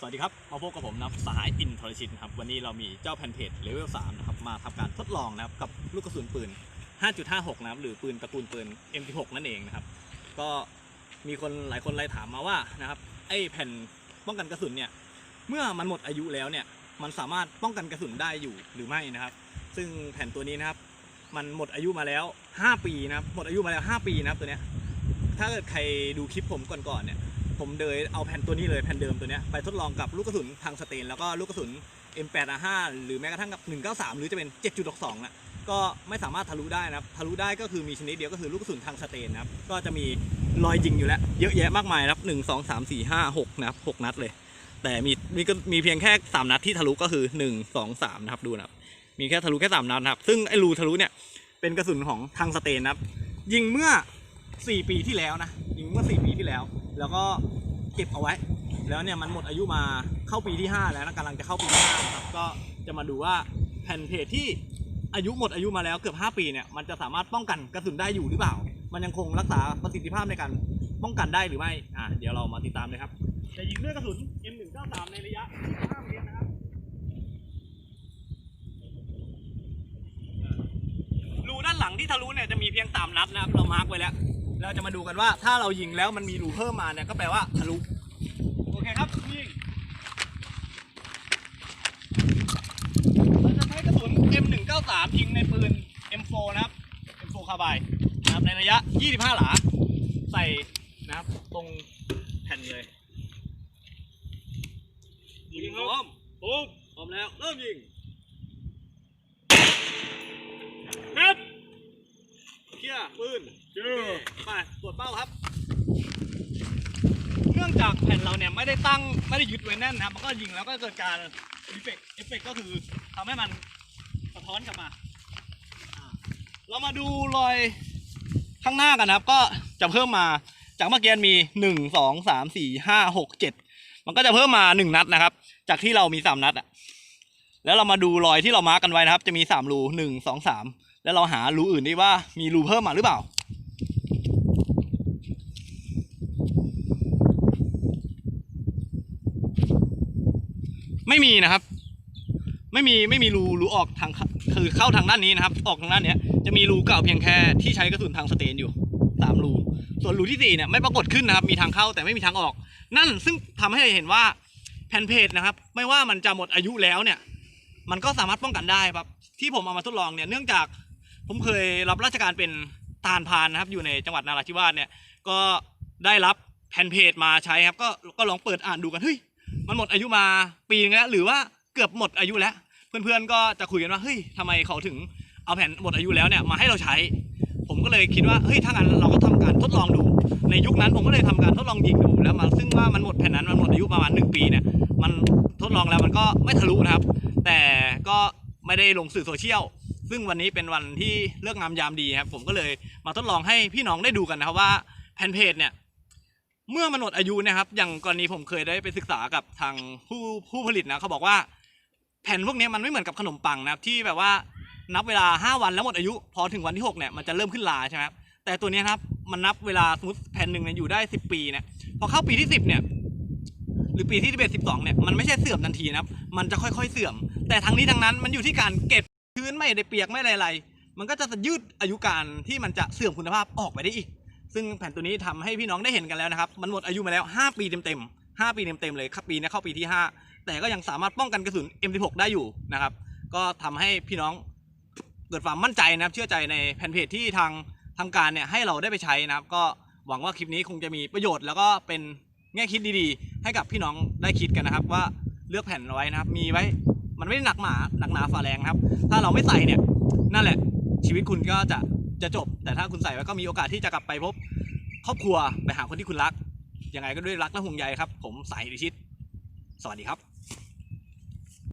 สวัสดีครับ มาพบกับผมนะสายอินทรชิตนครับ วันนี้เรามีเจ้าแผ่นเพจเลเวล3นะครับ มาทำการทดลองนะครับ กับลูกกระสุนปืน 5.56 นะครับ หรือปืนตระกูลปืน M16 นั่นเองนะครับ ก็มีคนหลายคนไล่ถามมาว่านะครับ ไอ้แผ่นป้องกันกระสุนเนี่ย เมื่อมันหมดอายุแล้วเนี่ย มันสามารถป้องกันกระสุนได้อยู่หรือไม่นะครับ ซึ่งแผ่นตัวนี้นะครับ มันหมดอายุมาแล้ว 5 ปีนะครับ หมดอายุมาแล้ว 5 ปีนะครับตัวเนี้ย ถ้าเกิดใครดูคลิปผมก่อนๆเนี่ย ผมเดยเอาแผ่นตัวนี้เลยแผ่นเดิมตัวเนี้ยไปทดลองกับลูกกระสุนทางสเตนแล้วก็ลูกกระสุน M85 หรือแม้กระทั่งกับ 193 หรือจะเป็น 7.62นะก็ไม่สามารถทะลุได้นะครับทะลุได้ก็คือมีชนิดเดียวก็คือลูกกระสุนทางสเตนนะครับก็จะมีรอยยิงอยู่แล้ว เยอะแยะมากมายนะครับ1 2 3 4 5 6นะครับ6นัดเลย แต่มีมีก็มีเพียงแค่ 3 นัดที่ทะลุก็คือ 1 2 3นะครับดูนะครับมีแค่ทะลุแค่3นัดนะครับซึ่งไอ้รูทะลุเนี่ยเป็นกระสุนของทางสเตนนะครับยิงเมื่อ 4 ปีที่แล้วนะยิงเมื่อ 4 ปีที่แล้ว แล้วก็เก็บเอาไว้ แล้วเนี่ยมันหมดอายุมาเข้าปีที่ 5 แล้วนะกำลังจะเข้าปีที่5นะครับก็จะมาดูว่าแผ่นเพจที่อายุหมดอายุมาแล้วเกือบ 5 ปีเนี่ยมันจะสามารถป้องกันกระสุนได้อยู่หรือเปล่า มันยังคงรักษาประสิทธิภาพในการป้องกันได้หรือไม่อะเดี๋ยวเรามาติดตามเลยครับจะยิงด้วยกระสุน M193 ในระยะ 5 เมตรนะครับรูด้านหลังที่ทะลุเนี่ยจะมีเพียง 3 นัดนะครับเรามาร์กไว้แล้ว เราจะมาดูกันว่าถ้าเรายิงแล้วมันมีรูเพิ่มมาเนี่ยก็แปลว่าทะลุโอเคครับยิงเราจะใช้กระสุน M193 ยิงในปืน M4 นะครับ M4 คาร์บายนะครับในระยะ 25 หลา ใส่นะครับตรงแผ่นเลยยิงพร้อมปุ๊บพร้อมแล้วเริ่มยิง ปืนเจอไปตรวจเป้าครับ เนื่องจากแผ่นเราเนี่ยไม่ได้ตั้งไม่ได้ยึดไว้แน่นนะครับ มันก็ยิงแล้วก็เกิดการเอฟเฟกเอฟเฟกก็คือทำให้มันสะท้อนกลับมาอ่าเรามาดูรอยข้างหน้ากันนะครับ ก็จะเพิ่มมาจากเมื่อกี้มีหนึ่งสองสามสี่ห้าหกเจ็ดมันก็จะเพิ่มมาหนึ่งนัดนะครับ จากที่เรามีสามนัดอะแล้วเรามาดูรอยที่เรามาร์กกันไว้นะครับ จะมีสามรูหนึ่งสองสาม แล้วเราหารูอื่นดีว่ามีรูเพิ่มมาหรือเปล่า ไม่มีนะครับ ไม่มีไม่มีรูรูออกทางคือเข้าทางด้านนี้นะครับ ออกทางด้านเนี้ยจะมีรูเก่าเพียงแค่ที่ใช้กระสุนทางสเตนอยู่สามรูส่วนรูที่สี่เนี่ยไม่ปรากฏขึ้นนะครับ มีทางเข้าแต่ไม่มีทางออก นั่นซึ่งทำให้เห็นว่าแผ่นเพจนะครับ ไม่ว่ามันจะหมดอายุแล้วเนี่ย มันก็สามารถป้องกันได้ครับที่ผมเอามาทดลองเนี่ยเนื่องจาก ผมเคยรับราชการเป็นทหารพรานนะครับอยู่ในจังหวัดนาราธิวาสเนี่ยก็ได้รับแผ่นเพจมาใช้ครับก็ก็ลองเปิดอ่านดูกันเฮ้ยมันหมดอายุมาปีนึงแล้วหรือว่าเกือบหมดอายุแล้ว เพื่อนๆก็จะคุยกันว่าเฮ้ยทำไมเขาถึงเอาแผ่นหมดอายุแล้วเนี่ยมาให้เราใช้ ผมก็เลยคิดว่าเฮ้ยถ้างั้นเราก็ทำการทดลองดู ในยุคนั้นผมก็เลยทำการทดลองยิงดูแล้วมาซึ่งว่ามันหมดแผ่นนั้นมันหมดอายุประมาณหนึ่งปีเนี่ยมันทดลองแล้วมันก็ไม่ทะลุนะครับ แต่ก็ไม่ได้ลงสื่อโซเชียล ซึ่งวันนี้เป็นวันที่เลือกงามยามดีครับผมก็เลยมาทดลองให้พี่น้องได้ดูกันนะครับว่าแผ่นเพจเนี่ยเมื่อมันหมดอายุนะครับ อย่างกรณีผมเคยได้ไปศึกษากับทางผู้ผู้ผลิตนะเขาบอกว่าแผ่นพวกนี้มันไม่เหมือนกับขนมปังนะครับที่แบบว่านับเวลา 5 วันแล้วหมดอายุ พอถึงวันที่6เนี่ยมันจะเริ่มขึ้นลาใช่ไหมครับแต่ตัวนี้นะครับมันนับเวลาสมมติแผ่นหนึ่งเนี่ยอยู่ได้ 10 ปีเนี่ยพอเข้าปีที่ 10เนี่ยหรือปีที่11 12เนี่ยมันไม่ใช่เสื่อมทันทีนะครับ มันจะค่อยๆเสื่อม แต่ทั้งนี้ทั้งนั้นมันอยู่ที่การเก็บ ไม่ได้เปียกไม่ได้อะไรมันก็จะยืดอายุการที่มันจะเสื่อมคุณภาพออกไปได้อีก ซึ่งแผ่นตัวนี้ทำให้พี่น้องได้เห็นกันแล้วนะครับมันหมดอายุมาแล้ว 5 ปีเต็มๆ5ปีเต็มๆเลยครับปีนี้เข้าปีที่ 5 แต่ก็ยังสามารถป้องกันกระสุน M16 ได้อยู่นะครับ ก็ทำให้พี่น้องเกิดความมั่นใจนะครับ เชื่อใจในแผ่นเพจที่ทางทางการเนี่ยให้เราได้ไปใช้นะครับ ก็หวังว่าคลิปนี้คงจะมีประโยชน์ แล้วก็เป็นแง่คิดดีๆ ให้กับพี่น้องได้คิดกันนะครับ ว่าเลือกแผ่นเอาไว้นะครับ มีไว้ มันไม่ได้หนักหมาหนักหนาฝาแรงนะครับ ถ้าเราไม่ใส่เนี่ยนั่นแหละ ชีวิตคุณก็จะจะจบ แต่ถ้าคุณใส่ไว้ก็มีโอกาสที่จะกลับไปพบ ครอบครัวไปหาคนที่คุณรักยังไงก็ด้วยรักและห่วงใยครับ ผมสายดิชิต สวัสดีครับ